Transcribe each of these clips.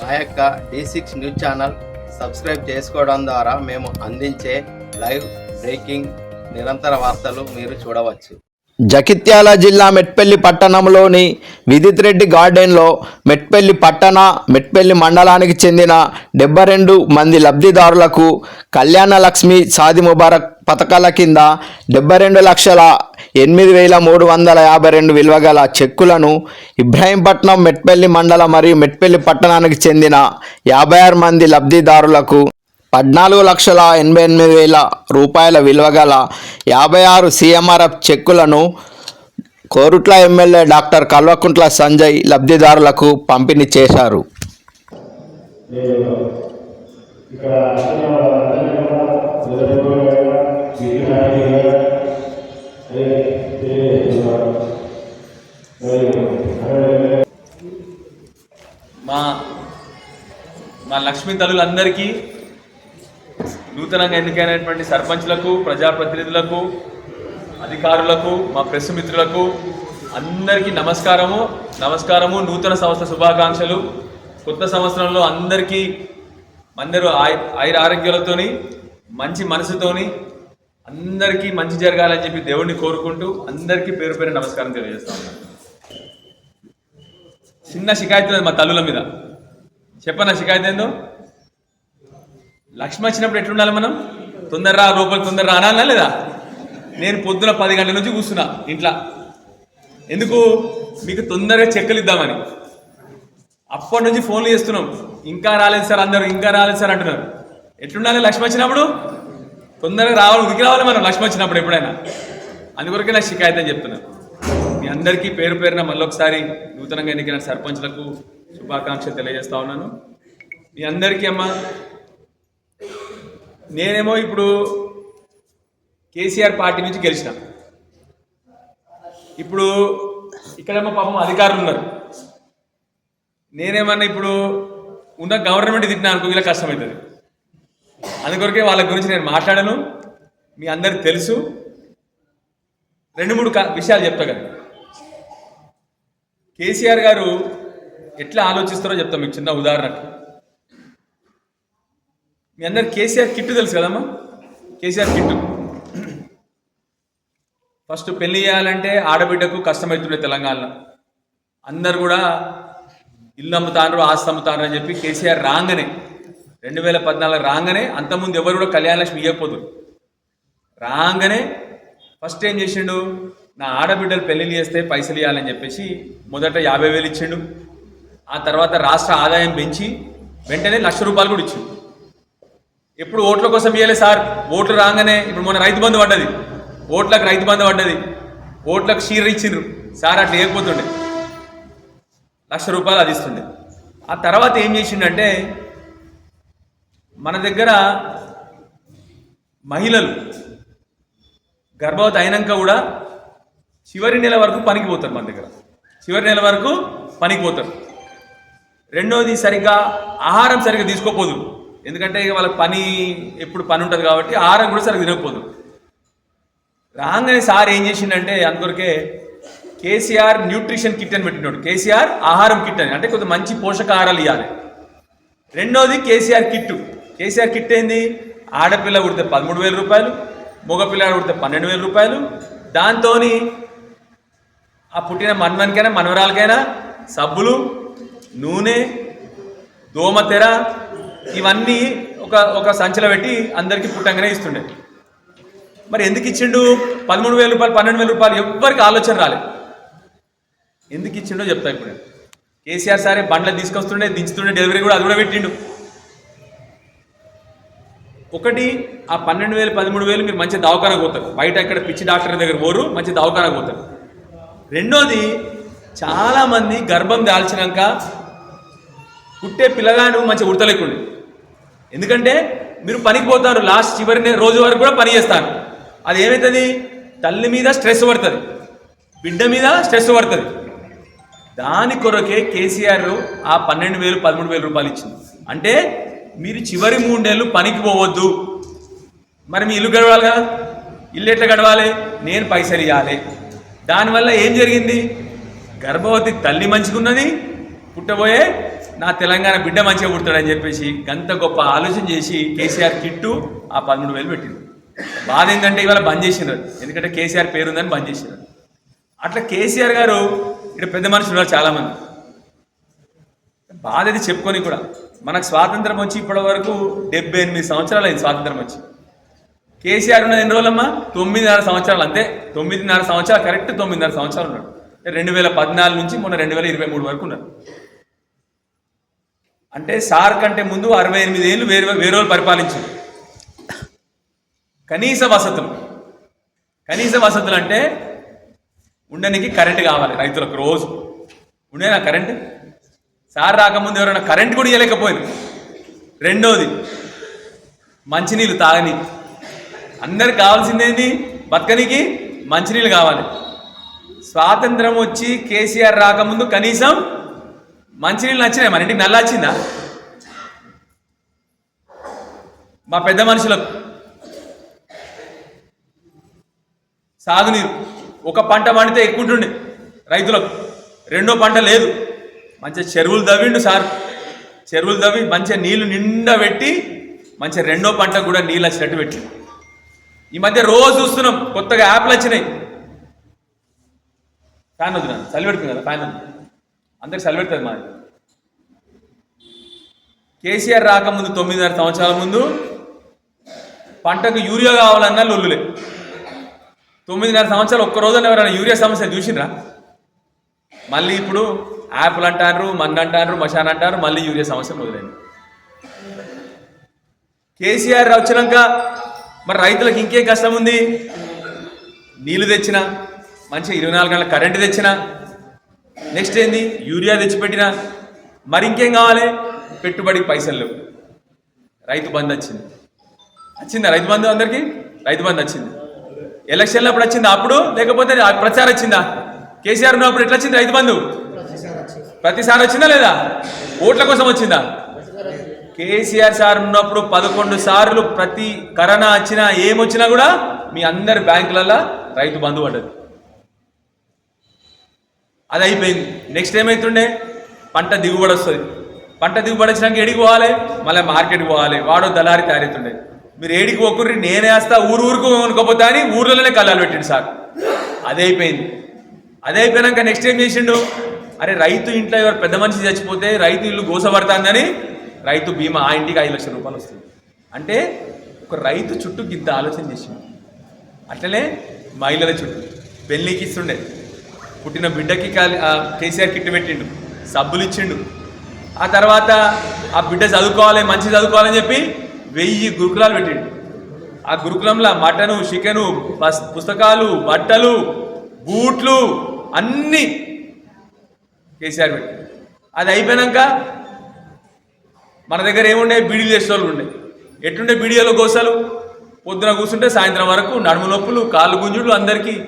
మా యొక్క D six news channel subscribe చేసుకోవడం ద్వారా మేము అందించే లైవ్ బ్రేకింగ్ నిరంతర వార్తలు మీరు చూడవచ్చు. జగిత్యాల జిల్లా మెట్పల్లి పట్టణంలోని విదిత్ రెడ్డి గార్డెన్లో మెట్పల్లి పట్టణ మెట్పల్లి మండలానికి చెందిన డెబ్బై రెండు మంది లబ్ధిదారులకు కళ్యాణ లక్ష్మి సాది ముబారక్ పథకాల కింద డెబ్బై రెండు లక్షల ఎనిమిది వేల మూడు వందల యాభై రెండు విలువ గల చెక్కులను ఇబ్రాహీంపట్నం మెట్పల్లి మండలం మరియు మెట్పల్లి పట్టణానికి చెందిన యాభై ఆరు మంది లబ్ధిదారులకు పద్నాలుగు లక్షల ఎనభై ఎనిమిది వేల రూపాయల విలువ గల యాభై ఆరు సీఎంఆర్ఎఫ్ చెక్కులను కోరుట్ల ఎమ్మెల్యే డాక్టర్ కల్వకుంట్ల సంజయ్ లబ్ధిదారులకు పంపిణీ చేశారు. ఇక్కడ మా మా లక్ష్మీ తల్లులందరికీ నూతనంగా ఎన్నికైనటువంటి సర్పంచ్లకు ప్రజాప్రతినిధులకు అధికారులకు మా ప్రెస్ మిత్రులకు అందరికీ నమస్కారము. నమస్కారము నూతన సంవత్సర శుభాకాంక్షలు. కొత్త సంవత్సరంలో అందరికీ అందరూ ఆయ ఆయుర ఆరోగ్యాలతోని మంచి మనసుతోని అందరికీ మంచి జరగాలని చెప్పి దేవుణ్ణి కోరుకుంటూ అందరికీ పేరు పేరు నమస్కారం తెలియజేస్తా ఉన్నాను. చిన్న షికాయత్ మా తల్లుల మీద. చెప్పనా షికాయత్ ఏందో? లక్ష్మి వచ్చినప్పుడు ఎట్లుండాలి మనం? తొందరరా రూపాయలు తొందరరా అనాలా లేదా? నేను పొద్దున పది గంటల నుంచి కూర్చున్నా ఇంట్లో. ఎందుకు? మీకు తొందరగా చెక్కలు ఇద్దామని. అప్పటి నుంచి ఫోన్లు చేస్తున్నాం. ఇంకా రాలేదు సార్ అందరూ ఇంకా రాలేదు సార్ అంటున్నారు. ఎట్లుండాలి లక్ష్మి వచ్చినప్పుడు? తొందరగా రావాలి ఉరికి రావాలి మనం. లక్ష్మి వచ్చినప్పుడు ఎప్పుడైనా. అందుకొరకే నా షికాయత్ అని చెప్తున్నాను మీ అందరికీ పేరు పేరున మళ్ళొకసారి నూతనంగా ఎన్నికైన సర్పంచ్లకు శుభాకాంక్షలు తెలియజేస్తా ఉన్నాను. మీ అందరికీ అమ్మ నేనేమో ఇప్పుడు కేసీఆర్ పార్టీ నుంచి గెలిచిన. ఇప్పుడు ఇక్కడేమో పాపం అధికారులు ఉన్నారు నేనేమన్నా ఇప్పుడు ఉన్న గవర్నమెంట్ తిట్టినా అనుకో వీళ్ళకి కష్టమవుతుంది. అందుకొరకే వాళ్ళ గురించి నేను మాట్లాడను. మీ అందరికి తెలుసు. రెండు మూడు విషయాలు చెప్తా కేసీఆర్ గారు ఎట్లా ఆలోచిస్తారో చెప్తాం మీకు చిన్న ఉదాహరణకు. మీ అందరు కేసీఆర్ కిట్టు తెలుసు కదమ్మా? కేసీఆర్ కిట్టు. ఫస్ట్ పెళ్ళి చేయాలంటే ఆడబిడ్డకు కష్టమవుతుండే తెలంగాణలో. అందరు కూడా ఇల్లు అమ్ముతాండ్రు ఆస్తి అమ్ముతాండ్రు అని చెప్పి కేసీఆర్ రాగానే రెండు వేల పద్నాలుగు రాగానే అంతకుముందు ఎవరు కూడా కళ్యాణలక్ష్మి ఇవ్వకపోదు రాగానే ఫస్ట్ ఏం చేసిండు? నా ఆడబిడ్డలు పెళ్ళిళ్ళు చేస్తే పైసలు ఇవ్వాలని చెప్పేసి మొదట యాభై వేలు ఇచ్చిండు. ఆ తర్వాత రాష్ట్ర ఆదాయం పెంచి వెంటనే లక్ష రూపాయలు కూడా ఇచ్చిండు. ఎప్పుడు ఓట్ల కోసం ఇవ్వలే సార్. ఓట్లు రాగానే ఇప్పుడు మొన్న రైతు బంధు పడ్డది. ఓట్లకు రైతు బంధు పడ్డది. ఓట్లకు క్షీర ఇచ్చిండ్రు. సార్ అట్లా ఇవ్వకపోతుండే లక్ష రూపాయలు అది ఇస్తుండే. ఆ తర్వాత ఏం చేసిండంటే మన దగ్గర మహిళలు గర్భవతి అయినాక కూడా చివరి నెల వరకు పనికి పోతారు మన దగ్గర. చివరి నెల వరకు పనికి పోతారు. రెండోది సరిగ్గా ఆహారం సరిగ్గా తీసుకోపోదు. ఎందుకంటే ఇక వాళ్ళకి పని ఎప్పుడు పని ఉంటుంది కాబట్టి ఆహారం కూడా సరిగ్గా తినకపోదు. రాగానే సార్ ఏం చేసిండంటే అందుకొరకే కేసీఆర్ న్యూట్రిషన్ కిట్ అని పెట్టినాడు కేసీఆర్ ఆహారం కిట్ అని. అంటే కొంత మంచి పోషకాహారాలు ఇవ్వాలి రెండోది కేసీఆర్ కిట్టు. కేసీఆర్ కిట్ ఏంది? ఆడపిల్ల కుడితే పదమూడు వేల రూపాయలు మగపిల్లాడు కుడితే పన్నెండు వేల రూపాయలు. దాంతో ఆ పుట్టిన మన్మనికైనా మనవరాలకైనా సబ్బులు నూనె దోమతెర ఇవన్నీ ఒక ఒక సంచిలో పెట్టి అందరికీ పుట్టంగానే ఇస్తుండే. మరి ఎందుకు ఇచ్చిండు? పదమూడు వేల రూపాయలు పన్నెండు వేల రూపాయలు ఎవ్వరికి ఆలోచన రాలేదు ఎందుకు ఇచ్చిండో చెప్తా ఇప్పుడు కేసీఆర్ సారే బండ్లు తీసుకొస్తుండే దించుతుండే డెలివరీ కూడా అది కూడా పెట్టిండు. ఒకటి ఆ పన్నెండు వేలు పదమూడు వేలు మీరు మంచి దవాఖానకు పోతారు. బయట ఎక్కడ పిచ్చి డాక్టర్ దగ్గర పోరు మంచి దవాఖానకు పోతారు. రెండోది చాలామంది గర్భం దాల్చినాక పుట్టే పిల్లగాను మంచి ఉడతలేకుండి. ఎందుకంటే మీరు పనికి పోతారు లాస్ట్ చివరి రోజు వరకు కూడా పని చేస్తారు. అది ఏమవుతుంది తల్లి మీద స్ట్రెస్ పడుతుంది. బిడ్డ మీద స్ట్రెస్ పడుతుంది. దాని కొరకే కేసీఆర్ ఆ పన్నెండు వేలు పదమూడు వేల రూపాయలు ఇచ్చింది. అంటే మీరు చివరి మూడేళ్ళు పనికి పోవద్దు. మరి మీ ఇల్లు గడవాలి కదా? ఇల్లు ఎట్లా గడవాలి? నేను పైసలు ఇవ్వాలి దానివల్ల ఏం జరిగింది? గర్భవతి తల్లి మంచిగున్నది పుట్టబోయే నా తెలంగాణ బిడ్డ మంచిగా పుడతాడని చెప్పేసి గంత గొప్ప ఆలోచన చేసి కేసీఆర్ కిట్టు ఆ పదమూడు వేలు పెట్టింది బాధ ఏంటంటే ఇవాళ బంద్ చేసినారు ఎందుకంటే కేసీఆర్ పేరుందని బంద్ చేసినారు అట్లా కేసీఆర్ గారు ఇక్కడ పెద్ద మనుషులు ఉన్నారు చాలామంది. బాధ అది చెప్పుకొని కూడా. మనకు స్వాతంత్రం వచ్చి ఇప్పటి వరకు డెబ్బై ఎనిమిది సంవత్సరాలు అయింది స్వాతంత్రం వచ్చి. కేసీఆర్ ఉన్నది ఎన్ని రోజులమ్మా? తొమ్మిదిన్నర సంవత్సరాలు అంతే. తొమ్మిదిన్నర సంవత్సరాలు కరెక్ట్ తొమ్మిదిన్నర సంవత్సరాలు ఉన్నాడు రెండు వేల పద్నాలుగు నుంచి మొన్న రెండు వేల ఇరవై మూడు వరకు ఉన్నారు. అంటే సార్ కంటే ముందు అరవై ఎనిమిది ఏళ్ళు వేరు వేరే వాళ్ళు పరిపాలించారు. కనీస వసతులు. కనీస వసతులు అంటే ఉండడానికి కరెంట్ కావాలి రైతులకు రోజు. ఉండేనా కరెంట్? సార్ రాకముందు ఎవరైనా కరెంట్ కూడా ఇవ్వలేకపోయింది రెండోది మంచినీళ్ళు తాగని. అందరికి కావాల్సిందేంది బతకనికి మంచినీళ్ళు కావాలి. స్వాతంత్రం వచ్చి కేసీఆర్ రాకముందు కనీసం మంచినీళ్ళు నచ్చినాయి? మన ఇంటికి నల్ల వచ్చిందా? మా పెద్ద మనుషులకు. సాగునీరు. ఒక పంట పండితే ఎక్కువ ఉంటుండే రైతులకు. రెండో పంట లేదు. మంచిగా చెరువులు తవ్విండు సార్. చెరువులు తవ్వి మంచిగా నీళ్ళు నిండా పెట్టి మంచిగా రెండో పంట కూడా నీళ్ళు వచ్చినట్టు పెట్టి ఈ మధ్య రోజు చూస్తున్నాం కొత్తగా యాప్లు వచ్చినాయి. ఫ్యాన్ వద్దు నన్ను చలి పెడుతుంది కదా ఫ్యాన్ వద్దు అందరికి చలి పెడుతుంది మాది. కేసీఆర్ రాకముందు తొమ్మిదిన్నర సంవత్సరాల ముందు పంటకు యూరియా కావాలన్నా లొల్లులే. తొమ్మిదిన్నర సంవత్సరాలు ఒక్క రోజున ఎవరైనా యూరియా సమస్య చూసిండ్రా మళ్ళీ ఇప్పుడు యాపిల్ అంటారు మంద అంటారు మషాన్ అంటారు మళ్ళీ యూరియా సమస్య మొదలైంది. కేసీఆర్ వచ్చినాక మరి రైతులకు ఇంకేం కష్టం ఉంది? నీళ్ళు తెచ్చిన మంచిగా ఇరవై నాలుగు గంటల కరెంటు తెచ్చిన నెక్స్ట్ ఏంది? యూరియా తెచ్చిపెట్టిన మరి ఇంకేం కావాలి? పెట్టుబడికి పైసలు లేవు. రైతు బంద్ వచ్చింది. వచ్చిందా రైతు బంధు అందరికీ? రైతు బంధు వచ్చింది. ఎలక్షన్లు అప్పుడు వచ్చిందా? అప్పుడు? లేకపోతే ప్రచారం వచ్చిందా? కేసీఆర్ ఉన్నప్పుడు ఎట్లా వచ్చింది రైతు బంధు? ప్రతిసారి వచ్చిందా లేదా? ఓట్ల కోసం వచ్చిందా? కేసీఆర్ సార్ ఉన్నప్పుడు పదకొండు సార్లు ప్రతి కరోనా వచ్చినా ఏమొచ్చినా కూడా మీ అందరి బ్యాంకులలో రైతు బంధు పడ్డది. అది అయిపోయింది. నెక్స్ట్ ఏమవుతుండే పంట దిగుబడి వస్తుంది. పంట దిగుబడి వచ్చినాక ఏడికి పోవాలి? మళ్ళీ మార్కెట్కి పోవాలి. వాడో దళారి తయారవుతుండే. మీరు ఏడికి పోకుర్రి నేనే వేస్తా ఊరు ఊరుకు అనుకోపోతా అని ఊర్లోనే కళ్ళాలు పెట్టిండు సార్. అది అయిపోయింది. అది అయిపోయినాక నెక్స్ట్ ఏం చేసిండు? అరే రైతు ఇంట్లో ఎవరు పెద్ద మనిషి చచ్చిపోతే రైతు ఇల్లు గోసపడుతుందని రైతు బీమా ఆ ఇంటికి ఐదు లక్షల రూపాయలు వస్తుంది. అంటే ఒక రైతు చుట్టూ గింత ఆలోచన చేసిండు. అట్లనే మహిళల చుట్టూ. పెళ్ళికి ఇస్తుండే పుట్టిన బిడ్డకి కేసీఆర్ కిట్ పెట్టిండు. సబ్బులు ఇచ్చిండు. ఆ తర్వాత ఆ బిడ్డ చదువుకోవాలి మంచి చదువుకోవాలని చెప్పి వెయ్యి గురుకులాలు పెట్టిండు. ఆ గురుకులంలో మటను చికెను పుస్తకాలు బట్టలు బూట్లు అన్నీ కేసీఆర్ పెట్టి. అది అయిపోయాక మన దగ్గర ఏముండే? బీడీలు చేసే వాళ్ళు ఉండే. ఎట్లుండే బీడీలో గోసలు? పొద్దున కూర్చుంటే సాయంత్రం వరకు నడుము నొప్పులు కాళ్ళు గుంజులు అందరికీ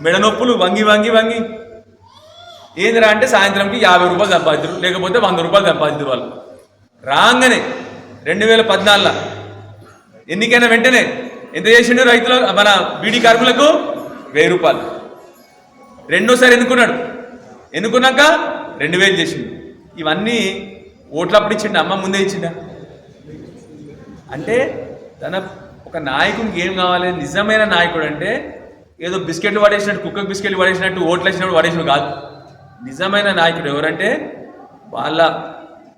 మెడ నొప్పులు వంగి వంగి వంగి. ఏందిరా అంటే సాయంత్రంకి యాభై రూపాయలు సంపాదించరు లేకపోతే వంద రూపాయలు సంపాదించరు వాళ్ళు. రాగానే రెండు వేల పద్నాలుగులో ఎన్నికైనా వెంటనే ఎంత చేసిండు రైతుల మన బీడీ కార్మికులకు? వెయ్యి రూపాయలు. రెండోసారి ఎన్నుకున్నాడు ఎన్నుకున్నాక రెండు వేలు చేసిండు. ఇవన్నీ ఓట్లప్పుడు ఇచ్చిండు? అమ్మ ముందే ఇచ్చిండా? అంటే తన ఒక నాయకునికి ఏం కావాలి? నిజమైన నాయకుడు అంటే ఏదో బిస్కెట్లు పడేసినట్టు కుక్కకు బిస్కెట్లు పడేసినట్టు ఓట్లు వేసినట్టు పడేసినట్టు కాదు. నిజమైన నాయకుడు ఎవరంటే వాళ్ళ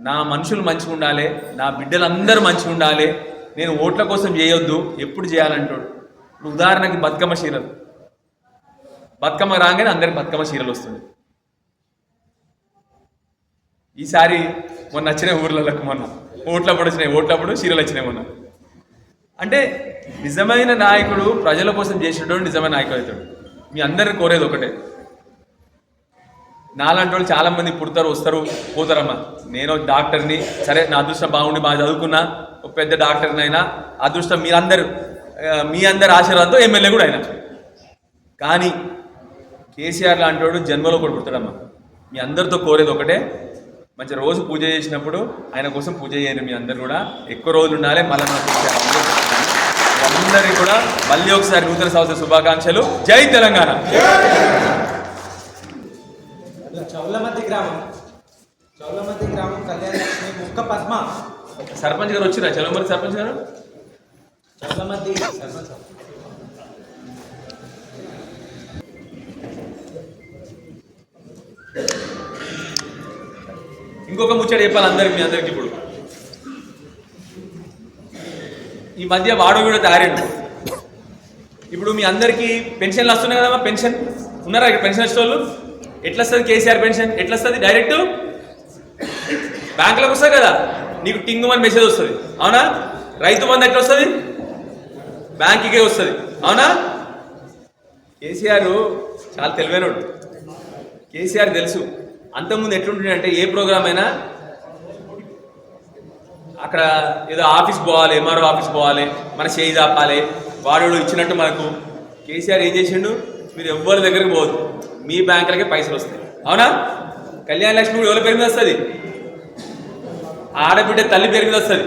నా మనుషులు మంచిగా ఉండాలి నా బిడ్డలందరూ మంచిగా ఉండాలి నేను ఓట్ల కోసం చేయొద్దు ఎప్పుడు చేయాలంటాడు? ఇప్పుడు ఉదాహరణకి బతుకమ్మ చీరలు. బతుకమ్మ రాగానే అందరికి బతుకమ్మ చీరలు వస్తుంది ఈసారి మొన్న వచ్చినాయి ఊర్లలోకి మొన్న ఓట్లప్పుడు వచ్చినాయి ఓట్లప్పుడు చీరలు వచ్చినాయి మొన్న. అంటే నిజమైన నాయకుడు ప్రజల కోసం చేసేటోడు నిజమైన నాయకుడు అవుతాడు మీ అందరిని కోరేది ఒకటే. నాలాంటి వాళ్ళు చాలా మంది పుడతారు వస్తారు పోతారమ్మా. నేను డాక్టర్ని సరే నా అదృష్టం బాగుండి బాగా చదువుకున్నా ఒక పెద్ద డాక్టర్ని అయినా అదృష్టం మీరందరూ మీ అందరి ఆశీర్వాదంతో ఎమ్మెల్యే కూడా అయినా. కానీ కేసీఆర్ లాంటి వాడు జన్మలో కూడా పుడతాడమ్మా. మీ అందరితో కోరేది ఒకటే మంచి రోజు పూజ చేసినప్పుడు ఆయన కోసం పూజ చేయండి మీ అందరు కూడా. ఎక్కువ రోజులు ఉండాలి మళ్ళీ అందరికీ కూడా మళ్ళీ ఒకసారి నూతన సంవత్సర శుభాకాంక్షలు. జై తెలంగాణ. చౌలమతి గ్రామం చౌలమతి గ్రామం కళ్యాణ లక్ష్మి ముక్క పద్మ. సర్పంచ్ గారు వచ్చిరా? చలమరి సర్పంచ్ గారు? చౌలమతి సర్పంచ్ ఇంకొక ముచ్చట చెప్పాలి అందరికి మీ అందరికి ఇప్పుడు. ఈ మధ్య వాడు కూడా తయారండి ఇప్పుడు మీ అందరికి పెన్షన్లు వస్తున్నాయి కదమ్మా పెన్షన్? ఉన్నారా ఇక్కడ పెన్షన్ వచ్చేవాళ్ళు ఎట్లా వస్తుంది కేసీఆర్ పెన్షన్? ఎట్లా వస్తుంది డైరెక్ట్? బ్యాంకులకు వస్తుంది కదా? నీకు టింగు అని మెసేజ్ వస్తుంది. అవునా? రైతు బంధు ఎట్లా వస్తుంది బ్యాంకుకే వస్తుంది. అవునా? కేసీఆర్ చాలా తెలివైనడు. కేసీఆర్ తెలుసు. అంతకుముందు ఎట్లుంటుండే అంటే ఏ ప్రోగ్రామ్ అయినా అక్కడ ఏదో ఆఫీస్ పోవాలి ఎంఆర్ఓ ఆఫీస్ పోవాలి మన చేయి దాపాలి వాడు ఇచ్చినట్టు మనకు కేసీఆర్ ఏం చేసిండు? మీరు ఎవ్వరి దగ్గరికి పోవద్దు. మీ బ్యాంకులకే పైసలు వస్తాయి. అవునా? కళ్యాణ లక్ష్మి కూడా ఎవరి పేరు మీద వస్తుంది? ఆడబిడ్డ తల్లి పేరు మీద వస్తుంది.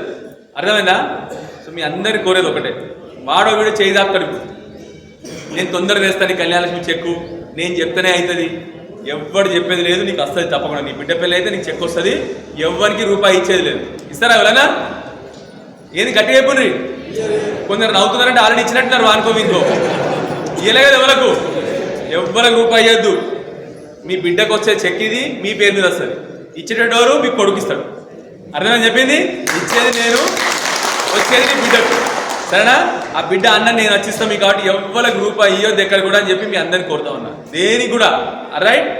అర్థమైందా? సో మీ అందరి కోరేది ఒకటే. వాడో వీడు చేయి దాపుతాడు. నేను తొందరగా వేస్తాను కళ్యాణ లక్ష్మి చెక్కు. నేను చెప్తేనే అవుతుంది ఎవ్వడు చెప్పేది లేదు నీకు వస్తుంది తప్పకుండా. నీ బిడ్డ పెళ్ళి అయితే నీకు చెక్ వస్తుంది. ఎవ్వరికి రూపాయి ఇచ్చేది లేదు. ఇస్తారా ఎవరైనా ఏది గట్టిగా అయిపోయి కొందరు నవ్వుతున్నారంటే ఆల్రెడీ ఇచ్చినట్టున్నారు అనుకో ఇంకో ఇవ్వలేదు ఎవరకు ఎవ్వరికి రూపాయి ఇవ్వద్దు మీ బిడ్డకు వచ్చే చెక్ ఇది మీ పేరు మీద వస్తుంది. ఇచ్చేటోరు మీకు కొడుకిస్తాడు అర్థమని చెప్పింది? ఇచ్చేది నేను వచ్చేది మీ బిడ్డకు. సరేనా? ఆ బిడ్డ అన్న నేను వచ్చిస్తాను మీకు కాబట్టి ఎవ్వరికి గ్రూప్ అయ్యో ఎక్కడ కూడా అని చెప్పి మీ అందరిని కోరుతా ఉన్నా. దేనికి కూడా. రైట్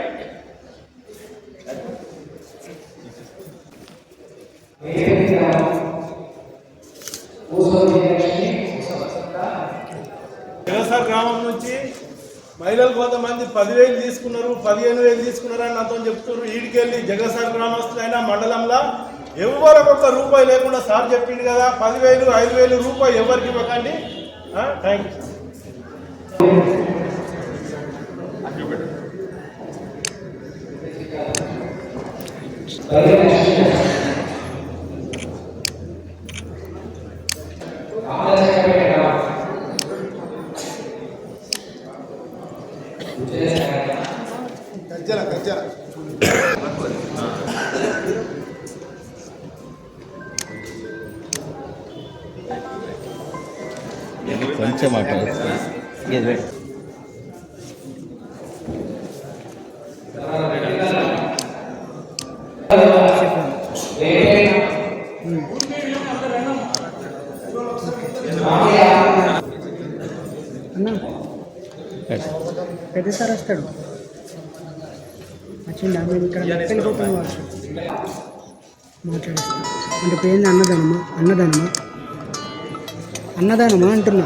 జగసార్ గ్రామం నుంచి మహిళలు కొంతమంది పదివేలు తీసుకున్నారు పదిహేను వేలు తీసుకున్నారు అని నాతో చెప్తున్నారు. ఈడికెళ్ళి జగసార్ గ్రామస్తులైన మండలంలో ఎవరు కొంత రూపాయి లేకుండా సార్ చెప్పిండు కదా. పదివేలు ఐదు వేలు రూపాయి ఎవరికి ఇవ్వకండి? థ్యాంక్ యూ పెద్ద సార్ వస్తాడు. వచ్చిందా మేము ఇక్కడ వెళ్ళిపోతాం వాళ్ళు మాట్లాడిస్తాం అంటే పేరు అన్నదానమా? అన్నదానమా? అన్నదానమా అంటున్నా.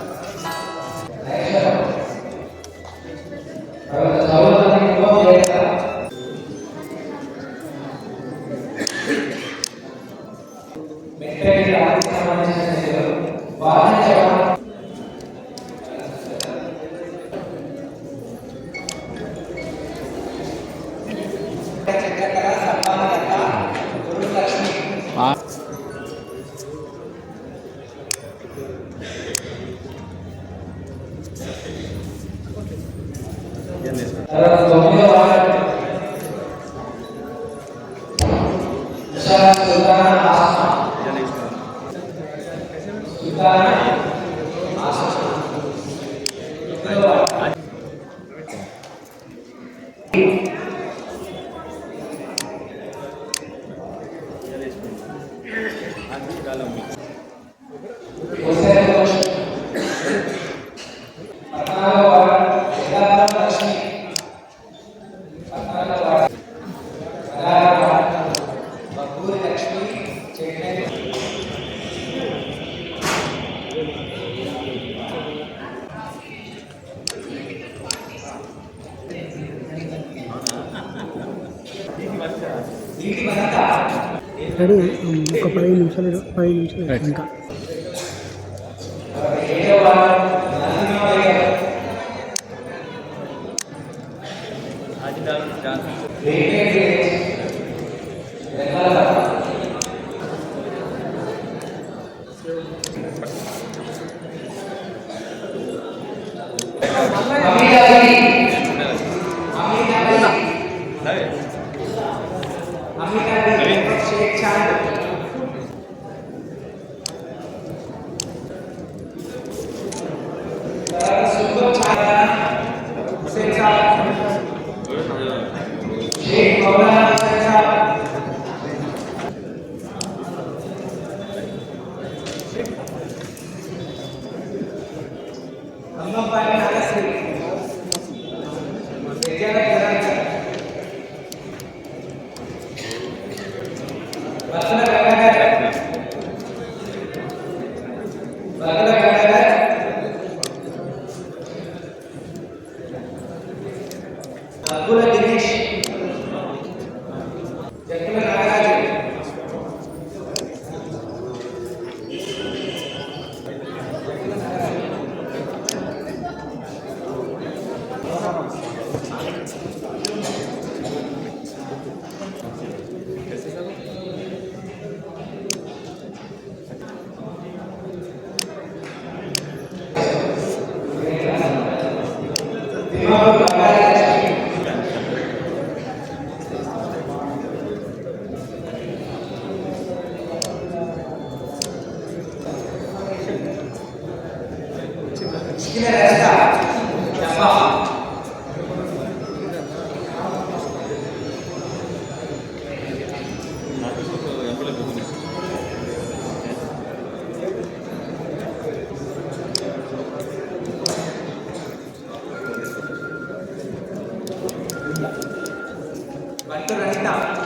సరే gracias. Tá,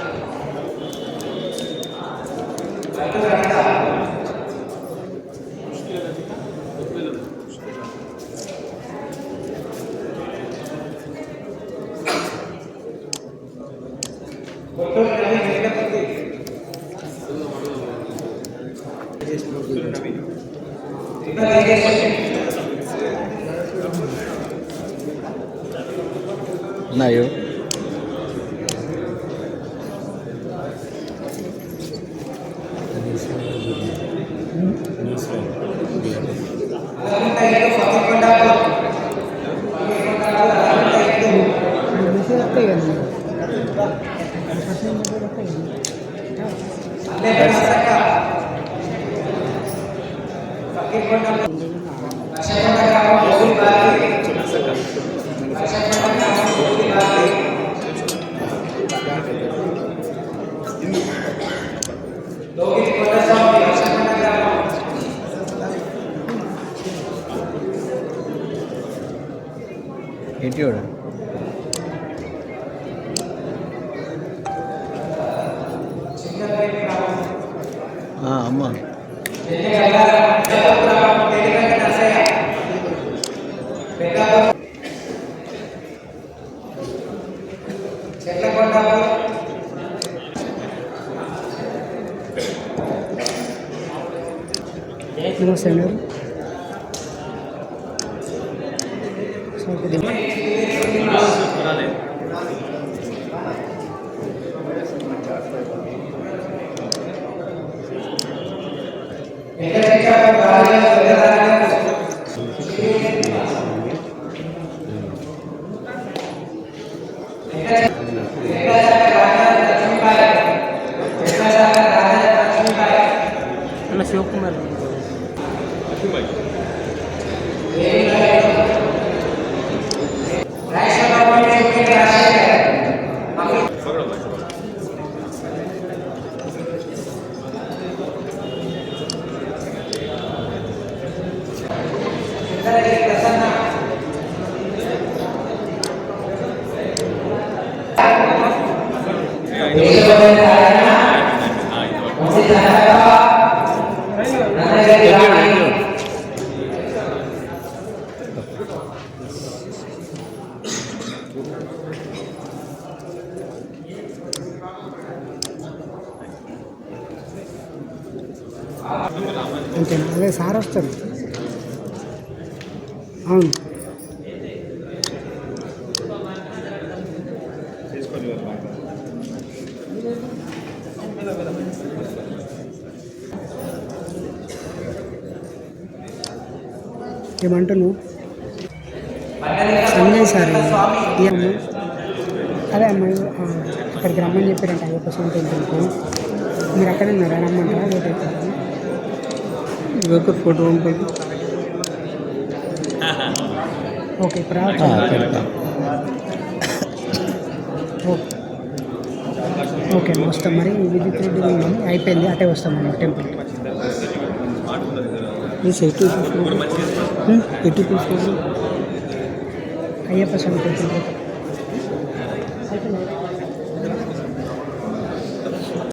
Mm-hmm. అమ్మా నమస్తే అండి సార్ కొద్దిగా అన్న శివకుమార్ అంతేనా అదే సార్ వస్తారు అవును ఏమంటాను అన్నయ్య సార్ ఈ అదే అమ్మాయి అక్కడికి రమ్మని చెప్పారంట అయ్యప్ప స్వామి టెంపుల్కి. మీరు అక్కడే ఉన్నారా? రమ్మంటారా? ఒక ఫోటో ఉంటుంది ఓకే ఇప్పుడు ఓకే. ఓకే అమ్మ, వస్తాం. మరి విద్యుత్ రెడ్డి అయిపోయింది అటే వస్తాం టెంపుల్ ఎటు ఎటు అయ్యప్ప స్వామి టెంపుల్ అయిపోయింది